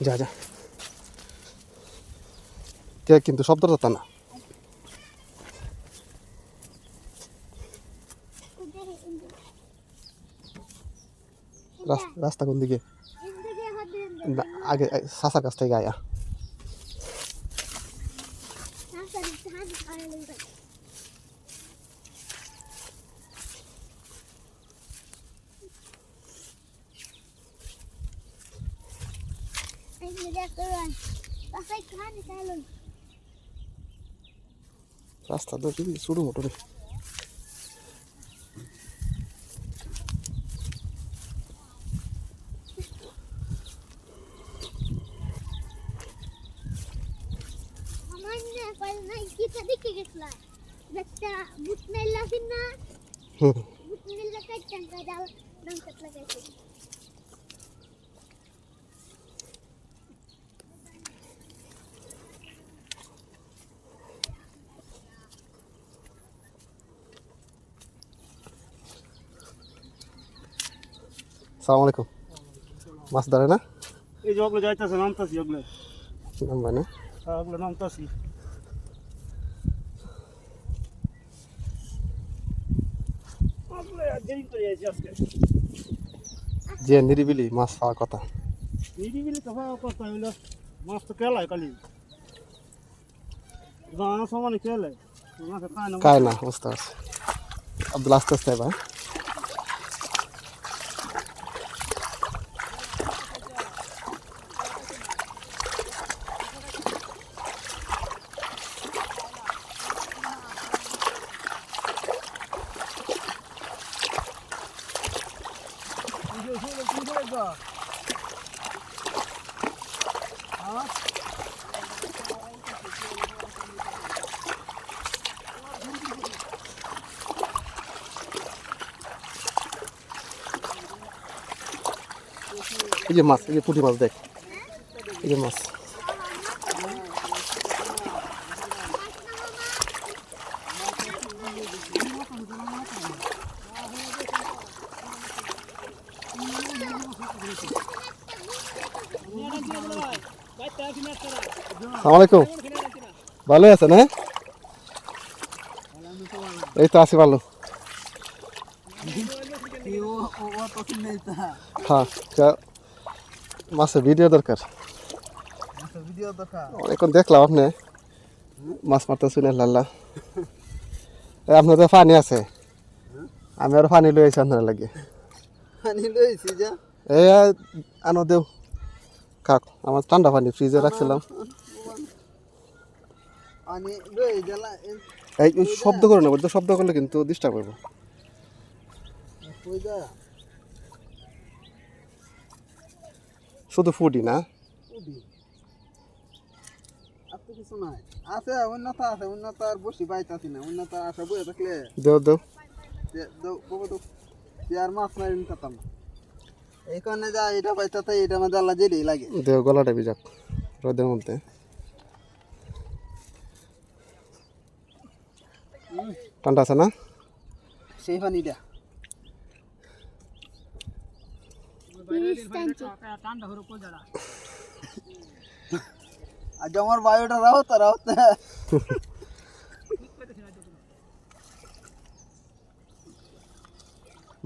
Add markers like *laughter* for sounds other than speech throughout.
যা যা। কে কিন্তু শব্দ তা না। রাস- রাস্তা কোন দিকে? আগে সাসার কাছ থেকে আয়া। রাস্তা তো কি শুরু মোটর একটা বুট মেলা না হুম বুট মেলা কাটতাম কাজাল দাম কত লাগাইছে সালাম আলাইকুম। মাছ ধরে না? এই যে ওগুলো যাইতেছে নামতাছি ওগুলো। নাম্বার না? হ্যাঁ ওগুলো নামতাছি। যে নিরিবিলি মাছ পাওয়ার কথা। নিরিবিলি তো ভালো কথা হইল মাছ তো কেলাই কালি সমানে কেলে খায় না। কায় না বুঝতে পারছি। আব্দুল আস্তে আস্তে ভাই। এই যে মাছ এই যে পুঁটি মাছ দেখ এই যে মাছ সালাম আলাইকুম ভালো আছেন হ্যাঁ? এই তো আছি ভালো। হ্যাঁ মাছের ভিডিও দরকার। অনেকক্ষণ দেখলাম আপনি মাছ মারতে শুনে লাল্লা আপনার তো পানি আছে। আমি আর পানি লই আছি আপনার লাগে। পানি লইছি যা। এই আনো দেও। কাক আমার ঠান্ডা পানি ফ্রিজে রাখছিলাম। এই শব্দ করে না বলতে শব্দ করলে কিন্তু ডিস্টার্ব করব শুধু ফুডি না? কিছু নাই। আছে উন্নত আছে উন্নত আর বসি পাইতাছি না উন্নত আশা বইয়া থাকলে দেও দেও। বাবা আর মাছ মারি নিতাম না। এই কারণে যা এটা পাইতাতে এটা আমাদের আল্লাহ জেরেই লাগে। দেও গলাটা ভিজাক রোদের মধ্যে। ঠান্ডা আছে না? সেই পানিটা আজ আমার বায়োটা রাও তো রাও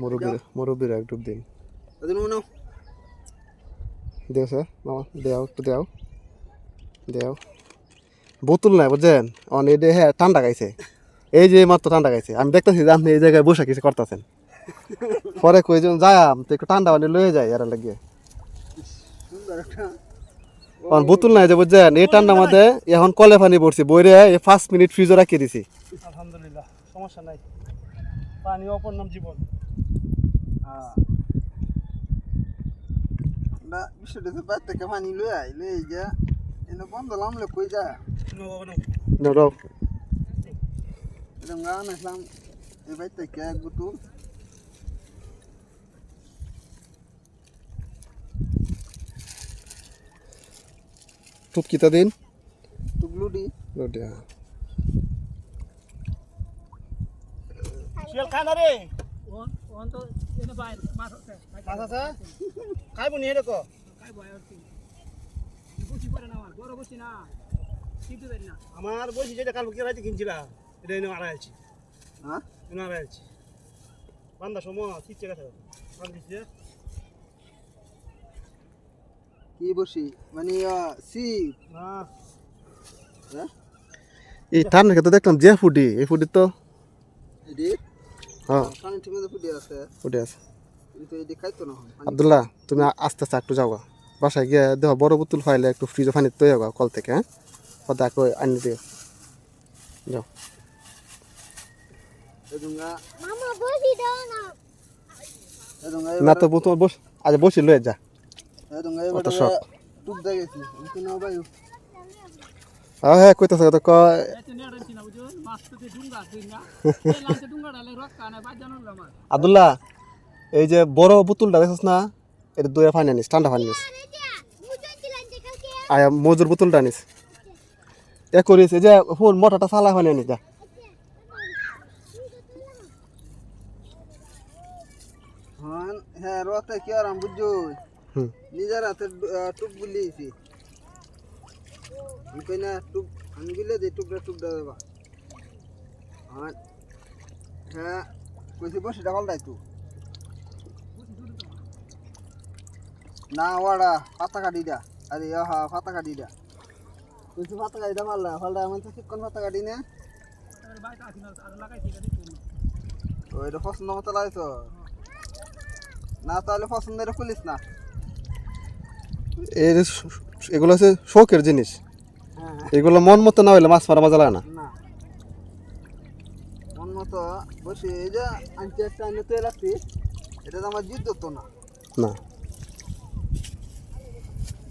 মুরব্বীর মুরব্বীর একটু দিন। দেও স্যার মামা দেও একটু দেও দেও বোতল নাই বুঝছেন? অন এই হ্যাঁ ঠান্ডা গাইছে এই যে মাত্র ঠান্ডা গাইছে আমি দেখতেছি যে আপনি এই জায়গায় বসে কিছু করতেছেন। পরে কইজন যাম তো একটু ঠান্ডা পানি লয়ে যায় এরা লাগিয়ে। সুন্দর একটা কারণ বোতল নাই যে বুঝছেন এই ঠান্ডা মধ্যে এখন কলে পানি পড়ছি বইরে এই পাঁচ মিনিট ফ্রিজে রাখিয়ে দিছি। আলহামদুলিল্লাহ সমস্যা নাই। পানি অপর নাম জীবন। হ্যাঁ। না বিষয়টা তো বাইর থেকে পানি লই আই লই যা এনে বন্ধ লামলে কই যা নাও, নাও। এরকম গান আসলাম এই বাইর থেকে এক বোতল টুপকিটা দিন টুকলুডি রোডে, হ্যাঁ। শিয়াল খায় না রে মাছ আছে খাইব নি এটা আমার বলছি যেটা কাল কে রাতে কিনছিলাম এটা এনে আছি হ্যাঁ? এনে আছি বান্দা সময় গেছে দিচ্ছে কি বসি? মানে সি? হ্যাঁ? এই তো দেখলাম যে ফুডি এই ফুডি তো এডি হ্যাঁ। পানি ঠিক মতো ফুটে আছে। ফুডি আছে। কিন্তু এডি খাইতো না। পানি। আবদুল্লাহ তুমি আস্তে আস্তে একটু যাও গা। বাসায় গিয়ে দেখো বড় বোতল ফাইলে একটু ফ্রিজে পানি তৈরি কল থেকে হ্যাঁ? কথা করে আনি দিও। যাও এদুঙ্গা মামা বসি দাও না। তো তোমার বস আজ বসি লয়ে যা। অত শখ। টুক দে গেছি। কিন্তু না ভাই হ্যাঁ হ্যাঁ কইতেছে তো কয়। আব্দুল্লাহ এই যে বড় বোতলটা দেখছিস না? এটা দুয়ে পানি আনিস ঠান্ডা পানি আনিস। আরে যা মুজন দিলেন যে কালকে। আর মজুর বোতলটা আনিস। এ করিস এই যে ফোন মোটাটা সালা পানি আনিস যা। হ্যাঁ রতে কি আর বুঝছ? নিজের হাতে টুক বুলিয়েছি আমি কই না টুক আমি গেলে যে টুকটা টুকটা দেবা হ্যাঁ হ্যাঁ কইছি বসে ডাবল দাই তু। না ওয়াড়া পাতা কাটি দা। আরে হা পাতা কাটি দা। কইছি পাতা কাটি দা ফালদা ফালদা আমার তো কোন পাতা কাটি না। ওইটা পছন্দ মতো লাগতো না তাহলে পছন্দের খুলিস না। এই যে এগুলো হচ্ছে শৌকের জিনিস। হ্যাঁ। এগুলো মন মতো না হইলে মাছ মারা মজা লাগে না। মন মতো বসে এই যে আনতে একটা আনতে তেল রাখছি এটা তো আমার জিদ তো না। না।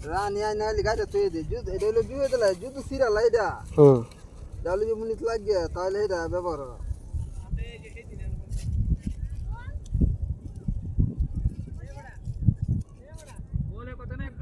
রানি আইনা আলি গাড়ি তুই দে জুদ এটা হলো জুয়ে দিলা জুদ সিরালা এটা হুম। ডালি যে মুনিত লাগিয়ে তাহলে এটা ব্যবহার হয়। আর বা- বাবা এর রাও এ মাথা খারাপ হয়েছে আমরা ওকে এর রাও এ বুঝছ সদরু এর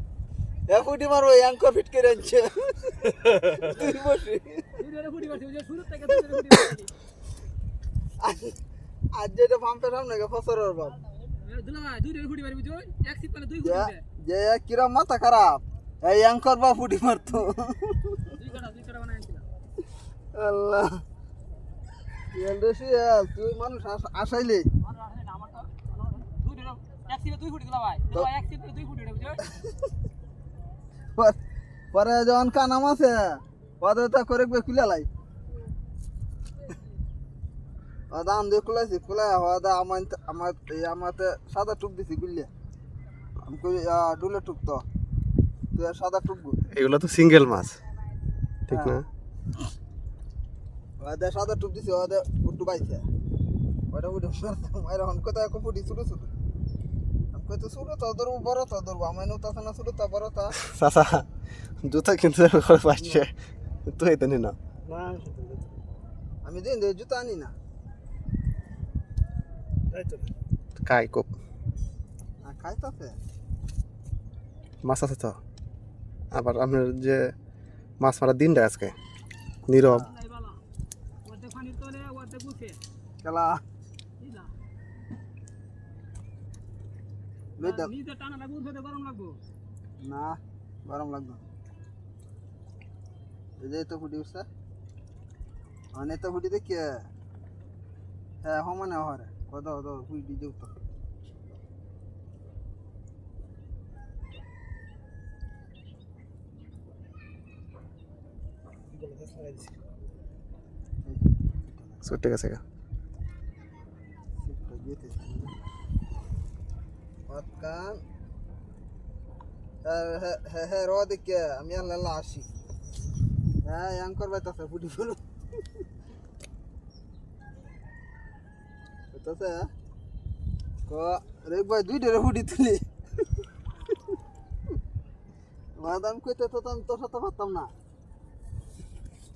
ফুটি মারবো অ্যাঙ্কর ফিট করে আনছে। তুই বসি। আজ- যেটা পাম্পের সামনে গে ফসরের বাপ। যে- কিরম মাথা খারাপ এই অ্যাঙ্কর বা ফুটি মারতো। আল্লাহ। তুই মানুষ আস- আসাইলি। পর- পরে যখন কানাম আছে ওদের তা করে খুলে লাই। ওদা আম দিয়ে খুলাইছি খুলাই ওদা আমার আমার আমাতে সাদা টুক দিছি গুলিয়া আমি ডুলে টুক তো। তুই সাদা টুক এগুলো তো সিঙ্গেল মাছ। ঠিক না? ওদা সাদা টুক দিছি ওদা উঠু বাইছে। ওটা উঠে এখন কোথায় ফুটি ছোট ছোট আমি কই তো ছোট তো ধরবো বড় তো ধরবো। আমার নৌতা না ছোট তো বড় তা। চাচা জুতা কিনতে করে পাচ্ছে? তুই তো নি না না। আমি দিন দিয়ে জুতা আনি না। তাই তো। কাই কোপ আর খাইতাছে। মাছ আছে তো? আবার আপনার যে মাছ মারার দিনটা আজকে? নীরব। খেলা। লইটা না গরম লাগবে। যে তো ফুটি উঠছে। অনেক তো ফুটি দেখি হ্যাঁ সমানে হরে কত কত ফুটি দিও তো। সো ঠিক আছে গা। দেখে আমি আর লাল্লা আসি হ্যাঁ ইয়াং করবে তো ফুটি ফুলো হইতাছে ক রে ভাই দুই ডরে ফুটি তুলি মাদাম কইতে তো আমি তোর সাথে পারতাম না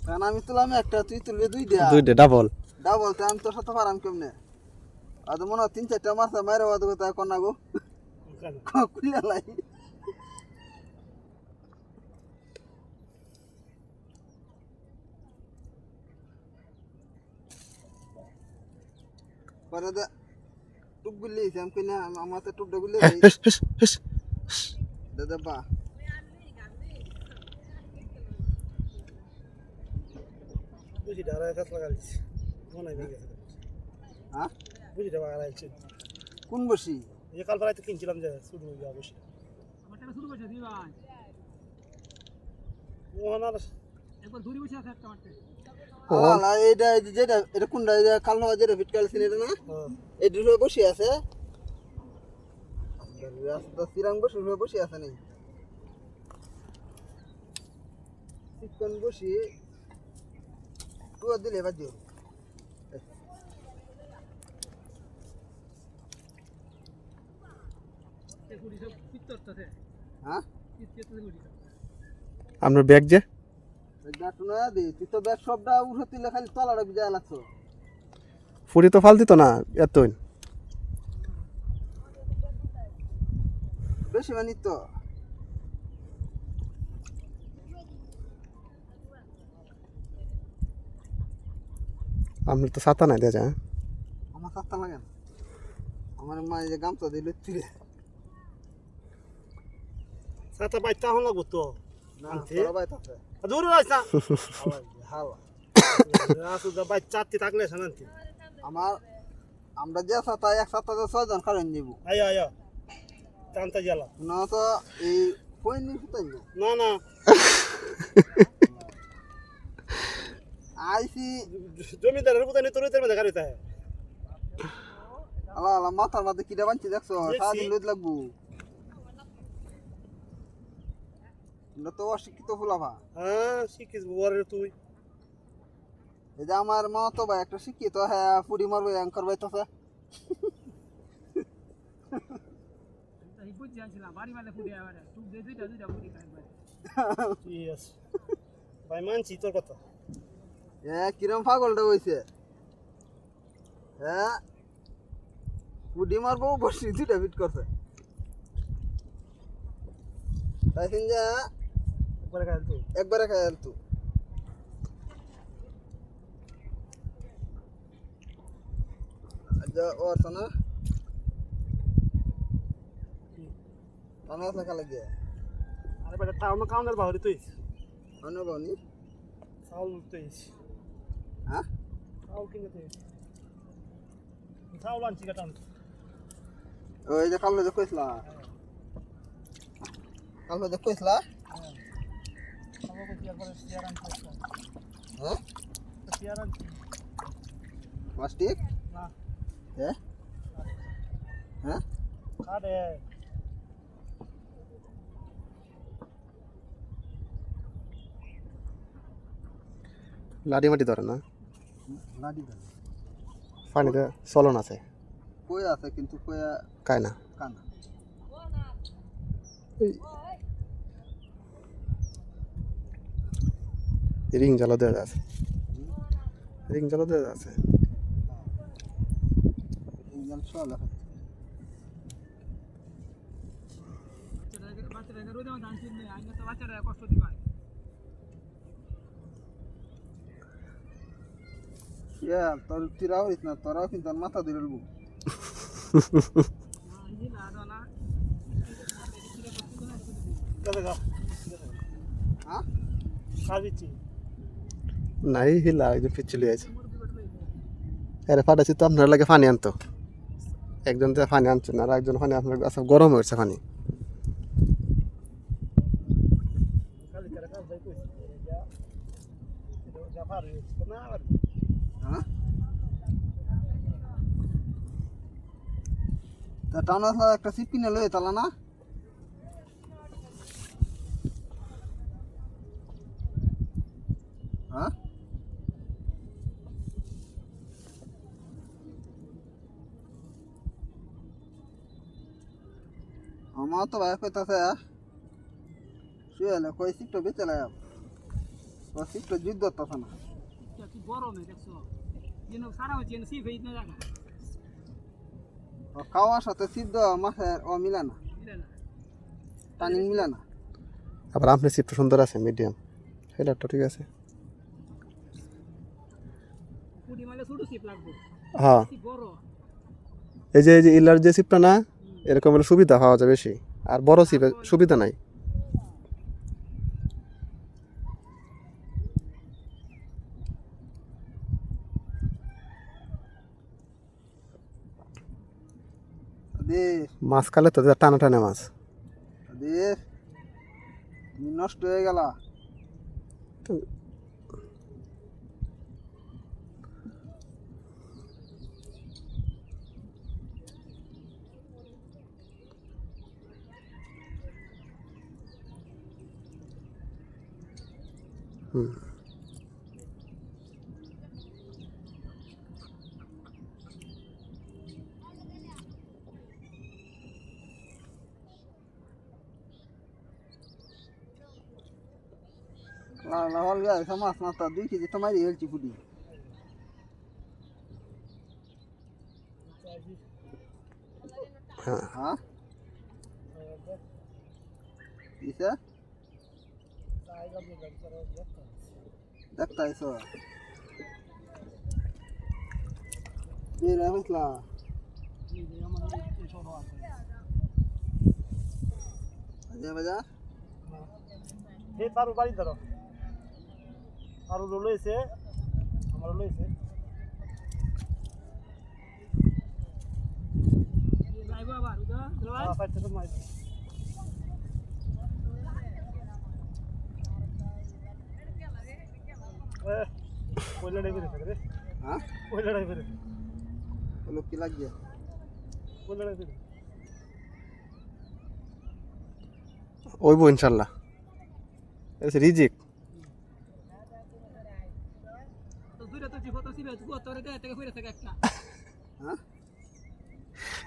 কারণ আমি তুলাম একটা তুই তুলবি দুই দিয়া। দুইটা ডাবল ডাবল তো আমি তোর সাথে পারাম কেমনে? আর মনে হয় তিন চারটা মাছ বাদ কথা কন্যা গো। কেন? খুলে লাই পরে দে টুপ গুলি আমি কিনা আমার তো টুপটা গুলি হেস হেস হেস দে দে বা বুঝি ডারা গাছ লাগাইছি মনে হয় ভেঙে গেছে হ্যাঁ বুঝি ডাবা লাগাইছি কোন বসি এই যে কাল পাড়ায় তো কিনছিলাম যে শুরু করছে আর একবার দূরে বসে আছে একটা মারতে আলা এইটা যে যেটা এটা কোনটা কাল নয় যেটা ফিট কালছিন এটা না? হ্যাঁ। এই দুটো বসে আছে। রাস্তা সিরাং বসে বসে আছে নেই চিকন বসি। টুয়া দিলে বাজে এই গুড়ি সব পিত্তরটাছে হ্যাঁ পিত্তরটাছে গুড়ি সব আপনার ব্যাগ যে? গাটু না দি তুই তো ফাল দিত না এতই। বেশি মানি তো। আপনার তো ছাতা নাই দেখা যায় আমার সাতটা লাগে আমার মা এই যে গামছা দিল। তুলে সাতা বাইতে হন লাগবো তো দূর রাইছ না হালা আসু দা বাই চারটি থাকলে শান্তি আমার আমরা যে সাতা এক সাতাতে ছয়জন কারণ নিব আয়া আয়া টানতে গেলাম না তো এই কই নি ফুটাই না না না আইসি জমিদারের কোথায় তোর তোর মধ্যে গাড়িতে আলা আলা মাথার মধ্যে কিটা বানছি দেখছ। সারাদিন লইত লাগবো আমরা তো অশিক্ষিত ফুলাফা হ্যাঁ শিখিস বরের তুই। এই যে আমার মা তো ভাই একটা শিক্ষিত হ্যাঁ পুরি মারবে অ্যাঙ্কর ভাই মানছি তোর কথা। হ্যাঁ কিরম পাগলটা হয়েছে হ্যাঁ পুডি মারবো বসি দুইটা ফিট করছে। তাই যে একবারে খাই তুই একবারে খাই তু আচ্ছা ও টানা আছে খালে গিয়ে। আরে বেটা টাউন কাউন্টার বাহরি তুই। অন্য বাউনি চাউল তুই। হ্যাঁ? চাউল কিনে তুই। চাউল আনছি কাটান ওই যে কালো যে কইসলা কালো যে কইসলা হ্যাঁ প্লাস্টিক না হ্যাঁ হ্যাঁ কাটে লাডি মাটি ধরে না লাডি দাও পানিতে চলন আছে কই আছে কিন্তু কই কায় না কানা রিং জালো দেওয়া আছে। রিং জালো দেওয়া আছে। ইয়া তিরাও তোরাও কিন্তু মাথা *laughs* হ্যাঁ? খাবিছি নাই হিলা একজন পিচ্ছিলি আছে। আরে ফাটাছি তো আপনার লাগে পানি আনতো। একজন তো পানি আনছেন আর একজন পানি আপনার আচ্ছা গরম হয়েছে পানি না হ্যাঁ টানা একটা সিপ কিনে লই তালা না? হ্যাঁ? আমার তো ভাই কইতাছে শুয়ে কই সিপটা বেচে লাই ও সিটটা যুদ্ধ তখন না। গরমে দেখছ? সারা হচ্ছে না জায়গা। খাওয়ার সাথে সিদ্ধ মাছের ও মিলে না। না। টানিং মিলে না। আবার আপনি সিপটা সুন্দর আছে মিডিয়াম হেলারটা ঠিক আছে। হ্যাঁ। এই যে এই যে ইলার যে সিপটা না এরকম হলে সুবিধা পাওয়া যায় বেশি। আর বড় সিপে সুবিধা নাই। মাছ খালে তো টানা টানে মাছ। নষ্ট হয়ে গেলা। হুম লাহল গিয়ে এসে মাছ মাছ তা দুই কেজি তোমারই হেলছি ফুটি হ্যাঁ। হ্যাঁ? কিসে? দেখতা এসো বের হয়েছিলা আজা বাজা? এই পারু বাড়ি ধরো। পারু লইছে আমার লইছে। যাইবো আবার বুঝো হ্যাঁ পাইতে তো মাই এ ওই লড়াই করে রে। হ্যাঁ? ওই লড়াই করে। কি লাগছে? ওই লড়াই করে। ওইব ইনশাল্লাহ। রিজিক। তো দূরে তো জিভো তো সিবে তো তোরে দে থেকে ফিরে থেকে একটা। হ্যাঁ?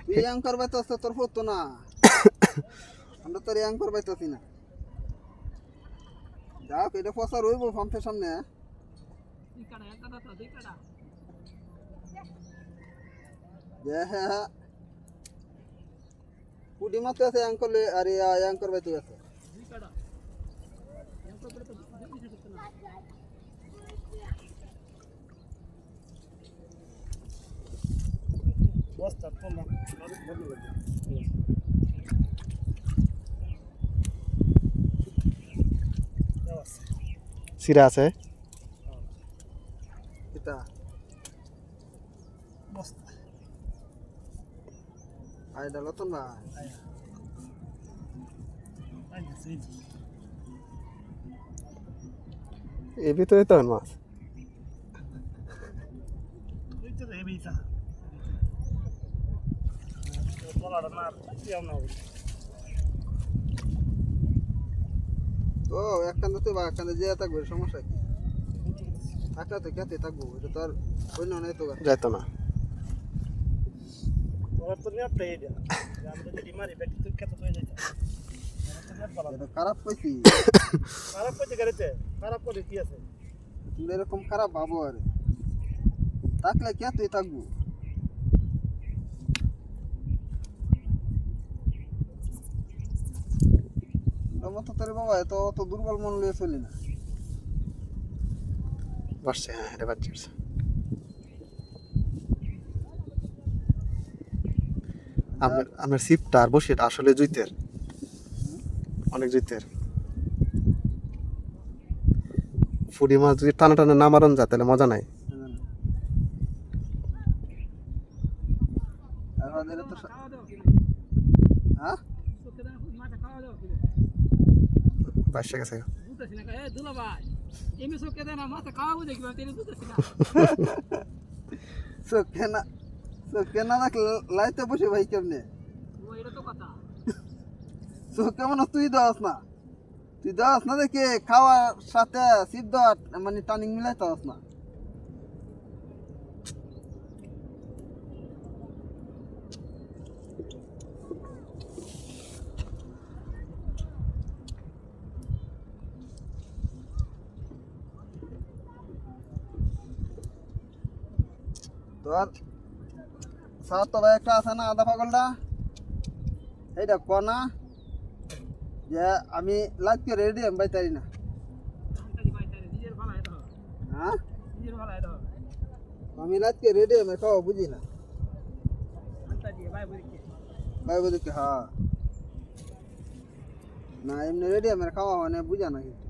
তুই ইয়াং করবাই তো তোর হতো না। আমরা তোর ইয়াং করবাই তো না। যাক এটা পয়সা রইব পাম্পের সামনে দুই কাটা একটা দাঁত দুই কাটা যে হ্যাঁ হ্যাঁ কুড়ি মাত্র আছে ইয়াং করলে আরে ইয়াং করবাই তো আছে দুই কাটা এত করে তো দুই কিছু করতে না বস্তা কম বদলে লাগে সিরা আছে বস্তা আইডা লতন ভাই আই সেই এর ভিতরে তো মাছ। তো না না ও একখান তো বা একখান থাকবে সমস্যা কি? থাকলে তো কেতে থাকব এটা তো আর অন্য নাই তো না খারাপ খারাপ করে কি আছে তুমি এরকম খারাপ ভাবো আর থাকলে কেতেই থাকব আমার তো তোর বাবা এত অত দুর্বল মন লিয়ে চলি না বাড়ছে হ্যাঁ এটা বাড়ছে আপনার আপনার সিপটা আর বসিটা আসলে জুইতের অনেক জুইতের ফুডি মাছ যদি টানা টানা না মারন যায় তাহলে মজা নাই আর ওদের চোখে না মাথা বুঝতেছি না চোখে না চোখে না রাখলে লাইতে বসে ভাই কেমনে ও এটা তো কথা চোখ তুই দাস না তুই দাস না দেখে খাওয়ার সাথে সিদ্ধ মানে টানিং মিলাই দাস না তোর সাত তো ভাই একটা আছে না আধা পাগলটা? এইটা কনা যে আমি লাগতে রেডি আমি বাইতারি না। হয়? আমি লাগতে রেডি আমি খাওয়া বুঝি না। ভাই কি হ্যাঁ। না, এমনি রেডি আমার খাওয়া মানে বুঝা না কিন্তু।